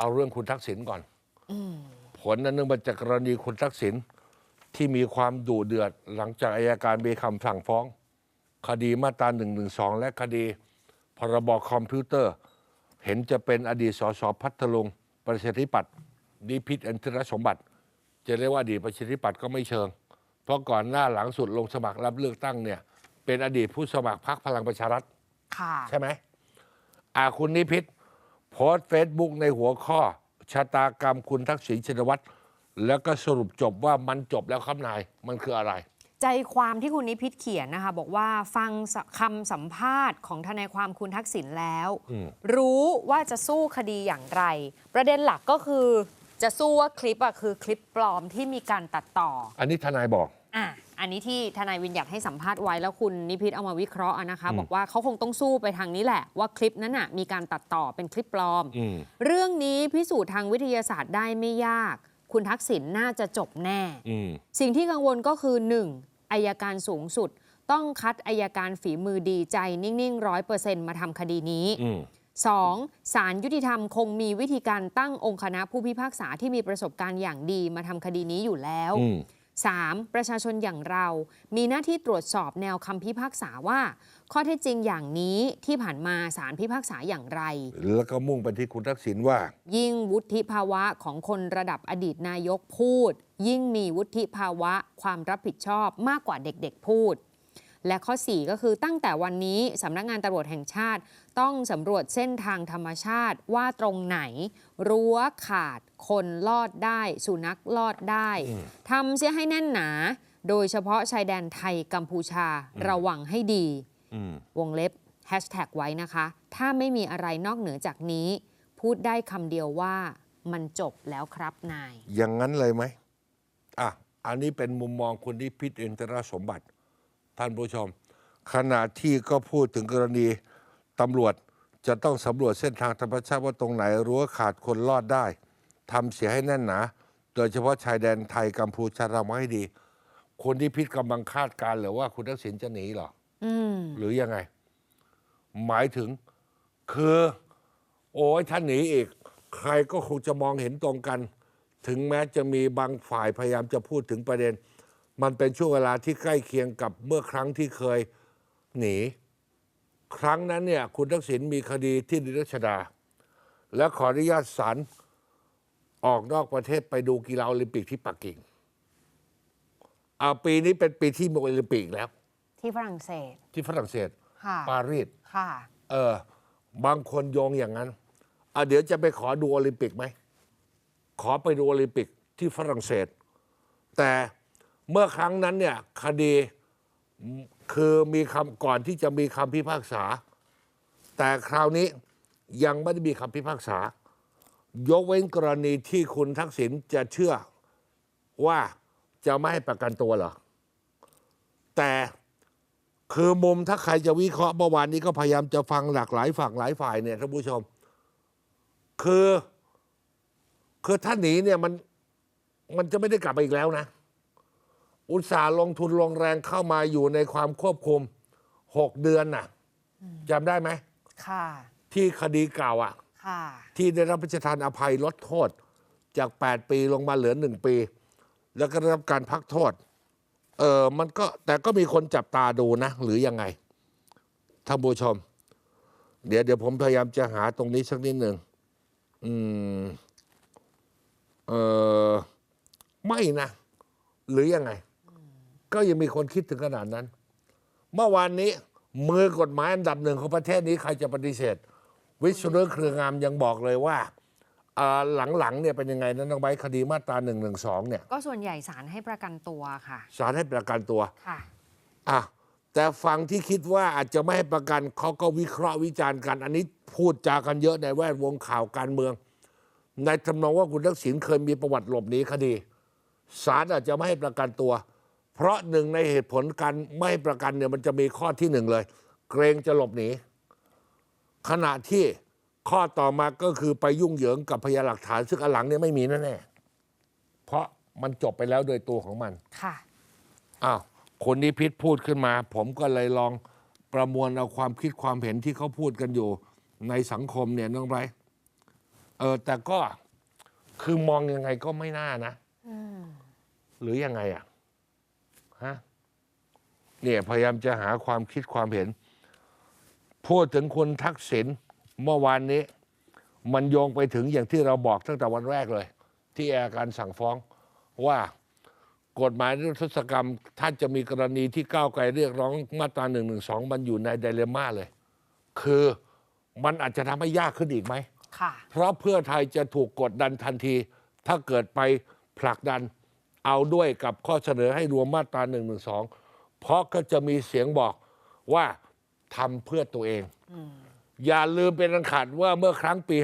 เอาเรื่องคุณทักษิณก่อนผลนั้นเนื่องมาจากกรณีคุณทักษิณที่มีความดุเดือด หลังจากอายการมีคำสั่งฟ้อง คดีมาตรา1นึและคดี พรบคอมพิวเตอร์ เห็นจะเป็นอดีตสสพัทลุงประชาธิปัตย์นิพิษอันทรสมบัติ จะเรียกว่าอดีตประชาธิปัตย์ก็ไม่เชิง เพราะก่อนหน้าหลังสุดลงสมัครรับเลือกตั้งเนี่ย เป็นอดีตผู้สมัครพรรคพลังประชารัฐค่ะใช่ไหมอาคุณนิพิษ โพสต์เฟซบุ๊กในหัวข้อ ชะตากรรมคุณทักษิณชินวัตรแล้วก็สรุปจบว่ามันจบแล้วครับนาย มันคืออะไร ใจความที่คุณนิพิษเขียนนะคะ บอกว่าฟังสคำสัมภาษณ์ของทนายความคุณทักษิณแล้วอืมรู้ว่าจะสู้คดีอย่างไร ประเด็นหลักก็คือจะสู้ว่าคลิปอะคือคลิปปลอมที่มีการตัดต่อ อันนี้ทนายบอก อะอันนี้ที่ทนายวินยัดให้สัมภาษณ์ไว้แล้วคุณนิพิษเอามาวิเคราะห์อะนะคะอืมบอกว่าเขาคงต้องสู้ไปทางนี้แหละ ว่าคลิปนั้นน่ะมีการตัดต่อเป็นคลิปปลอมอืมเรื่องนี้พิสูจน์ทางวิทยาศาสตร์ได้ไม่ยาก คุณทักษิณน่าจะจบแน่อืมสิ่งที่กังวลก็คือ 1. อายการสูงสุด ต้องคัดอายการฝีมือดีใจนิ่งๆร้อยเปอร์เซ็นต์มาทำคดีนี้อืม 2. ศาลยุติธรรมคงมีวิธีการตั้งองค์คณะผู้พิพากษาที่มีประสบการณ์อย่างดีมาทำคดีนี้อยู่แล้วอืม 3. ประชาชนอย่างเรา มีหน้าที่ตรวจสอบแนวคำพิพากษาว่า ข้อเท็จจริงอย่างนี้ที่ผ่านมาศาลพิพากษาอย่างไร แล้วก็มุ่งไปที่คุณทักษิณว่า ยิ่งวุฒิภาวะของคนระดับอดีตนายกพูด ยิ่งมีวุฒิภาวะความรับผิดชอบมากกว่าเด็กๆพูด และข้อ 4 ก็คือตั้งแต่วันนี้สำนักงานตำรวจแห่งชาติ ต้องสำรวจเส้นทางธรรมชาติว่าตรงไหน รั้วขาดคนลอดได้ สุนัขลอดได้ทำเสียให้แน่นหนา โดยเฉพาะชายแดนไทยกัมพูชาระวังให้ดีอืมวงเล็บแฮชแท็กไว้นะคะ ถ้าไม่มีอะไรนอกเหนือจากนี้ พูดได้คำเดียวว่ามันจบแล้วครับนาย อย่างนั้นเลยไหมอะ อันนี้เป็นมุมมองคุณนิพิษอินทรสมบัติ ท่านผู้ชม ขณะที่ก็พูดถึงกรณีตำรวจจะต้องสำรวจเส้นทางธรรมชาติว่าตรงไหนรั้วขาดคนรอดได้ทำเสียให้แน่นหนา โดยเฉพาะชายแดนไทยกัมพูชาเรามาให้ดี คนที่พิษกำลังคาดการณ์เหรือว่าคุณทักษิณจะหนีเหรออืมหรือยังไง หมายถึงคือ โอ้ยท่านหนีอีก ใครก็คงจะมองเห็นตรงกัน ถึงแม้จะมีบางฝ่ายพยายามจะพูดถึงประเด็น มันเป็นช่วงเวลาที่ใกล้เคียงกับเมื่อครั้งที่เคยหนี ครั้งนั้นเนี่ยคุณทักษิณมีคดีที่ดิรัชดา และขออนุญาตศาลออกนอกประเทศไปดูกีฬาโอลิมปิกที่ปักกิ่งเอาปีนี้เป็นปีที่มีโอลิมปิกแล้ว ที่ฝรั่งเศส ที่ฝรั่งเศสค่ะปารีสค่ะเออบางคนโยงอย่างนั้นอะเดี๋ยวจะไปขอดูโอลิมปิกไหม ขอไปดูโอลิมปิกที่ฝรั่งเศส แต่ เมื่อครั้งนั้นเนี่ยคดีคือมีคำก่อนที่จะมีคำพิพากษา แต่คราวนี้ยังไม่ได้มีคำพิพากษา ยกเว้นกรณีที่คุณทักษิณจะเชื่อว่าจะไม่ให้ประกันตัวเหรอ แต่คือมุมถ้าใครจะวิเคราะห์เมื่อวานนี้ก็พยายามจะฟังหลากหลายฝั่งหลายฝ่ายเนี่ยท่านผู้ชม คือ คือถ้าหนีเนี่ยมันมันจะไม่ได้กลับมาอีกแล้วนะ อุตสาห์ลงทุนลงแรงเข้ามาอยู่ในความควบคุมหกเดือนน่ะจำได้ไหม ค่ะ ที่คดีเก่าอะ ค่ะ ที่ได้รับพระราชทานอภัยลดโทษ จาก 8 ปีลงมาเหลือหนึ่งปี แล้วก็ได้รับการพักโทษ เออมันก็แต่ก็มีคนจับตาดูนะ หรือยังไงท่านผู้ชม เดี๋ยวเดี๋ยวผมพยายามจะหาตรงนี้สักนิดหนึ่งอืม เออไม่นะ หรือยังไง ก็ยังมีคนคิดถึงขนาดนั้น เมื่อวานนี้มือกฎหมายอันดับหนึ่งของประเทศนี้ใครจะปฏิเสธ วิศนุเครืองามยังบอกเลยว่าอ่าหลังๆเนี่ยเป็นยังไงนะน้องใบร์ทคดีมาตรา1นึเนี่ย ก็ส่วนใหญ่ศาลให้ประกันตัวค่ะศาลให้ประกันตัวค่ะอะแต่ฝั่งที่คิดว่าอาจจะไม่ให้ประกันเขาก็วิเคราะห์วิจารณ์กัน อันนี้พูดจากันเยอะในแวดวงข่าวการเมือง ในทำนองว่าคุณทักษิณเคยมีประวัติหลบหนีคดีศาลอาจจะไม่ให้ประกันตัว เพราะหนึ่งในเหตุผลการไม่ให้ประกันเนี่ยมันจะมีข้อที่หนึ่งเลย เกรงจะหลบหนีขณะที่ข้อต่อมาก็คือไปยุ่งเหยิงกับพยานหลักฐานซึ่งอันหลังเนี่ยไม่มีแน่ๆเพราะมันจบไปแล้วโดยตัวของมันค่ะอ้าวคนนี้พิษพูดขึ้นมา ผมก็เลยลองประมวลเอาความคิดความเห็นที่เขาพูดกันอยู่ ในสังคมเนี่ยน้องไบรท์เออแต่ก็คือมองยังไงก็ไม่น่านะหรือยังไงอะฮะ เนี่ยพยายามจะหาความคิดความเห็น พูดถึงคุณทักษิณเมื่อวานนี้ มันโยงไปถึงอย่างที่เราบอกตั้งแต่วันแรกเลย ที่อายการสั่งฟ้องว่ากฎหมายนิรโทษกรรม ถ้าจะมีกรณีที่ก้าวไกลเรียกร้องมาตรา1นึมันอยู่ในไดเลม่าเลย คือมันอาจจะทำให้ยากขึ้นอีกไหมค่ะเพราะเพื่อไทยจะถูกกดดันทันที ถ้าเกิดไปผลักดันเอาด้วยกับข้อเสนอให้รวมมาตรา1นึ เพราะก็จะมีเสียงบอกว่าทำเพื่อตัวเอง อย่าลืมเป็นอันขาดว่าเมื่อครั้งปี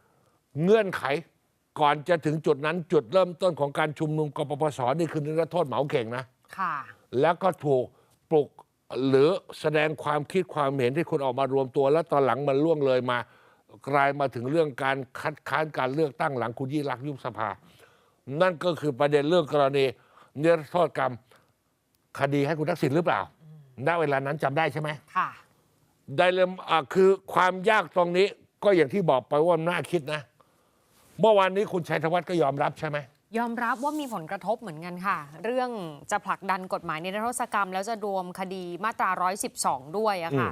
57 เงื่อนไขก่อนจะถึงจุดนั้นจุดเริ่มต้นของการชุมนุมกปปสนี่คือนิรโทษเหมาเข่งนะ ค่ะ แล้วก็ถูกปลุกหรือแสดงความคิดความเห็นที่คุณออกมารวมตัว แล้วตอนหลังมันล่วงเลยมา กลายมาถึงเรื่องการคัดค้านการเลือกตั้งหลังคุณยิ่งรักษณ์ยุบสภา นั่นก็คือประเด็นเรื่องกรณีนิรโทษกรรม คดีให้คุณทักษิณหรือเปล่าณเวลานั้นจำได้ใช่ไหม ค่ะ ได้เริ่มอะคือความยากตรงนี้ก็อย่างที่บอกไปว่าน่าคิดนะ เมื่อวานนี้คุณชัยธวัฒน์ก็ยอมรับใช่ไหม ยอมรับว่ามีผลกระทบเหมือนกันค่ะ เรื่องจะผลักดันกฎหมายในรัฐกรรม แล้วจะรวมคดีมาตรา 112 ด้วยอะค่ะ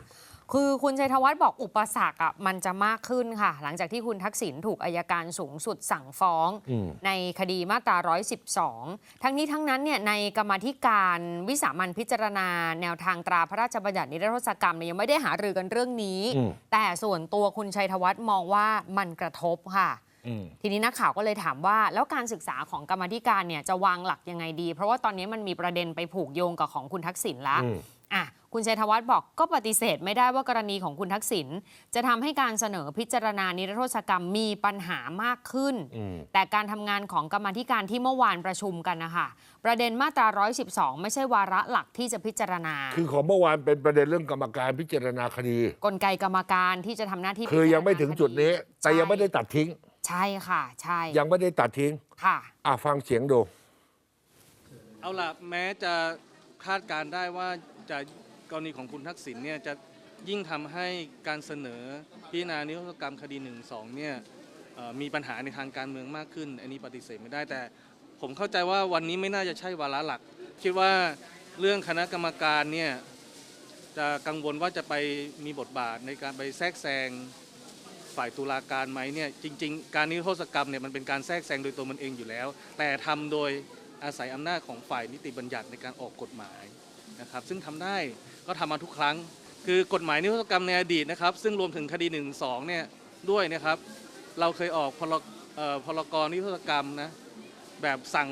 คือคุณชัยธวัฒน์บอกอุปสรรคอะมันจะมากขึ้นค่ะ หลังจากที่คุณทักษิณถูกอายการสูงสุดสั่งฟ้องอืมในคดีมาตรา 112 ทั้งนี้ทั้งนั้นเนี่ยในกรรมาธิการวิสามันพิจารณา แนวทางตราพระราชบัญญัตินิรโทษกรรมเนี่ยยังไม่ได้หารือกันเรื่องนี้อืมแต่ส่วนตัวคุณชัยธวัฒน์มองว่ามันกระทบค่ะอืมทีนี้นักข่าวก็เลยถามว่า แล้วการศึกษาของกรรมาธิการเนี่ยจะวางหลักยังไงดี เพราะว่าตอนนี้มันมีประเด็นไปผูกโยงกับของคุณทักษิณละ อืมอะคุณชัยธวัฒน์บอกก็ปฏิเสธไม่ได้ว่ากรณีของคุณทักษิณจะทำให้การเสนอพิจารณานิรโทษกรรมมีปัญหามากขึ้นอืมแต่การทำงานของกรรมาธิการที่เมื่อวานประชุมกันนะคะประเด็นมาตรา 112 ไม่ใช่วาระหลักที่จะพิจารณา คือของเมื่อวานเป็นประเด็นเรื่องกรรมการพิจารณาคดี กลไกกรรมการที่จะทำหน้าที่คือยังไม่ถึงจุดนี้แต่ใช่ยังไม่ได้ตัดทิ้ง ใช่ค่ะ ใช่ ยังไม่ได้ตัดทิ้งค่ะอะฟังเสียงดู เอาล่ะแม้จะคาดการณ์ได้ว่า จะกรณีของคุณทักษิณเนี่ยจะยิ่งทำให้การเสนอพิจารณานิรโทษกรรมคดี1นึเนี่ยเอ่อมีปัญหาในทางการเมืองมากขึ้น อันนี้ปฏิเสธไม่ได้แต่ ผมเข้าใจว่าวันนี้ไม่น่าจะใช่วาระหลัก คิดว่าเรื่องคณะกรรมการเนี่ยจะกังวลว่าจะไปมีบทบาทในการไปแทรกแซงฝ่ายตุลาการไหมเนี่ยจริง ๆ การนิรโทษกรรมเนี่ยมันเป็นการแทรกแซงโดยตัวมันเองอยู่แล้ว แต่ทำโดยอาศัยอำนาจของฝ่ายนิติบัญญัติในการออกกฎหมาย นะครับซึ่งทำได้ก็ทำมาทุกครั้ง คือกฎหมายนิรโทษกรรมในอดีตนะครับ ซึ่งรวมถึงคดี1นึเนี่ยด้วยนะครับ เราเคยออกพรเอ่อพรกรนิรโทษกรรมนะแบบสั่ง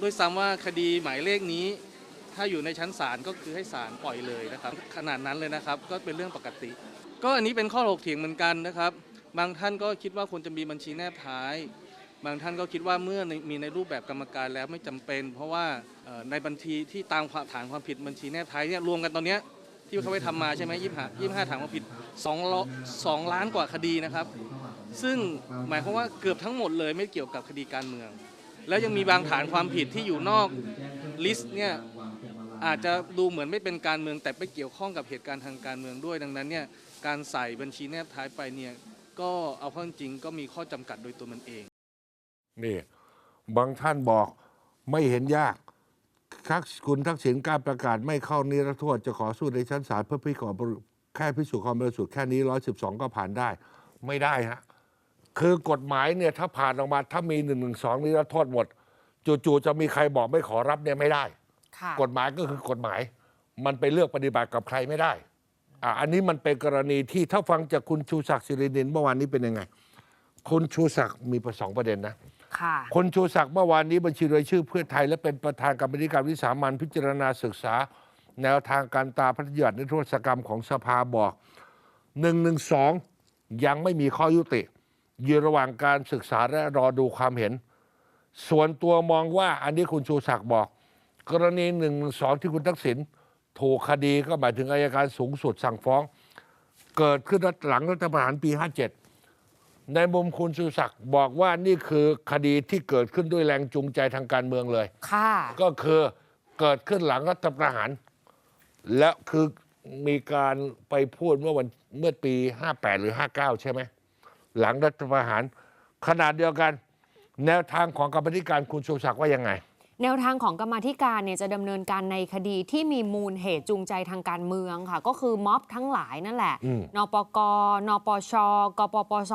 ด้วยซ้ำว่าคดีหมายเลขนี้ ถ้าอยู่ในชั้นศาลก็คือให้ศาลปล่อยเลยนะครับ ขนาดนั้นเลยนะครับก็เป็นเรื่องปกติ ก็อันนี้เป็นข้อถกเถียงเหมือนกันนะครับ บางท่านก็คิดว่าควรจะมีบัญชีแนบท้าย บางท่านก็คิดว่าเมื่อมีในรูปแบบกรรมการแล้วไม่จำเป็น เพราะว่าในบัญชีที่ตามฐานความผิดบัญชีแนบท้ายเนี่ยรวมกันตอนเนี้ยที่เขาไปทำมาใช่ไหมยี่ห้ายี่ห้าฐานความผิดสองสองล้านกว่าคดีนะครับ ซึ่งหมายความว่าเกือบทั้งหมดเลยไม่เกี่ยวกับคดีการเมือง แล้วยังมีบางฐานความผิดที่อยู่นอกลิสต์เนี่ยอาจจะดูเหมือนไม่เป็นการเมืองแต่ไปเกี่ยวข้องกับเหตุการณ์ทางการเมืองด้วยดังนั้นเนี่ยการใส่บัญชีแนบท้ายไปเนี่ยก็เอาข้าจริงก็มีข้อจำกัดโดยตัวมันเอง นี่บางท่านบอกไม่เห็นยากทักคุณทักษิณกล้ารประกาศไม่เข้านิรโทษจะขอสู้ในชั้นศาลเพื่อพิสูจน์แค่พิสูจน์ความบริสุทธิ์แค่นี้ร้อยสิบสองก็ผ่านได้ ไม่ได้ฮะคือกฎหมายเนี่ยถ้าผ่านออกมาถ้ามีหนึ่งหนึ่งสองนิรโทษหมดจู่ๆจะมีใครบอกไม่ขอรับเนี่ยไม่ได้ค่ะกฎหมายก็คือกฎหมาย มันไปเลือกปฏิบัติกับใครไม่ได้อะอันนี้มันเป็นกรณีที่ถ้าฟังจากคุณชูศักดิ์สิรินินเมื่อวานนี้เป็นยังไง คุณชูศักดิ์มีประสองประเด็นนะ ค่ะคุณชูศักดิ์เมื่อวานนี้บัญชีรายชื่อเพื่อไทย และเป็นประธานกรรมธิการวิสามันพิจารณาศึกษา แนวทางการตาพระราชบัตินิรโทษกรรมของสภาบอกหนึ่งหนึ่งสองยังไม่มีข้อยุติ อยู่ระหว่างการศึกษาและรอดูความเห็น ส่วนตัวมองว่าอันนี้คุณชูศักดิ์บอก กรณีหนึ่งสองที่คุณทักษิณถูกคดีก็หมายถึงอายการสูงสุดสั่งฟ้อง เกิดขึ้นหลังรัฐประหารปี 57 ในมุมคุณชูศักดิ์บอกว่านี่คือคดีที่เกิดขึ้นด้วยแรงจูงใจทางการเมืองเลย ค่ะ ก็คือเกิดขึ้นหลังรัฐประหาร และคือมีการไปพูดเมื่อวันเมื่อปี 58 หรือ 59 ใช่ไหม หลังรัฐประหาร ขนาดเดียวกัน แนวทางของกรรมธิการคุณชูศักดิ์ว่ายังไง แนวทางของกรรมาธิการเนี่ยจะดำเนินการในคดีที่มีมูลเหตุจูงใจทางการเมืองค่ะ ก็คือม็อบทั้งหลายนั่นแหละอืมนปก นปช กปปส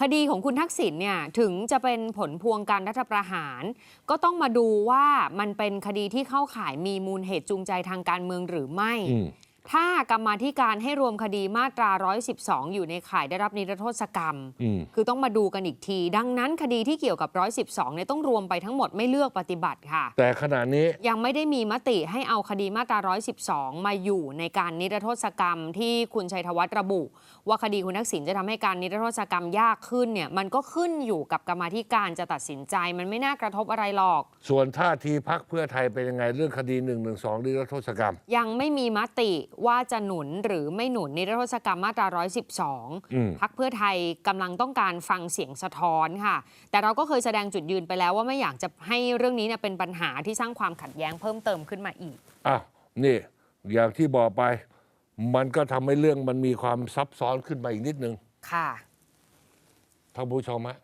คดีของคุณทักษิณเนี่ยถึงจะเป็นผลพวงการรัฐประหาร ก็ต้องมาดูว่ามันเป็นคดีที่เข้าข่ายมีมูลเหตุจูงใจทางการเมืองหรือไม่อืม ถ้ากรรมาธิการให้รวมคดีมาตรา 112 อยู่ในข่ายได้รับนิรโทษกรรมอืมคือต้องมาดูกันอีกที ดังนั้นคดีที่เกี่ยวกับ 112 เนี่ยต้องรวมไปทั้งหมดไม่เลือกปฏิบัติค่ะ แต่ขณะนี้ยังไม่ได้มีมติให้เอาคดีมาตรา 112 มาอยู่ในการนิรโทษกรรมที่คุณชัยธวัฒน์ระบุ ว่าคดีคุณทักษิณจะทำให้การนิรโทษกรรมยากขึ้นเนี่ยมันก็ขึ้นอยู่กับกรรมาธิการจะตัดสินใจ มันไม่น่ากระทบอะไรหรอก ส่วนท่าทีพักเพื่อไทยเป็นยังไงเรื่องคดี1นึนิรโทษกรรม ยังไม่มีมติว่าจะหนุนหรือไม่หนุนนิรโทษกรรมมาตราอืม112 พักเพื่อไทยกำลังต้องการฟังเสียงสะท้อนค่ะ แต่เราก็เคยแสดงจุดยืนไปแล้วว่าไม่อยากจะให้เรื่องนี้เนี่ยเป็นปัญหาที่สร้างความขัดแย้งเพิ่มเติมขึ้นมาอีกอ้าวนี่อย่างที่บอกไป มันก็ทำให้เรื่องมันมีความซับซ้อนขึ้นมาอีกนิดนึงค่ะท่านผู้ชมฮะ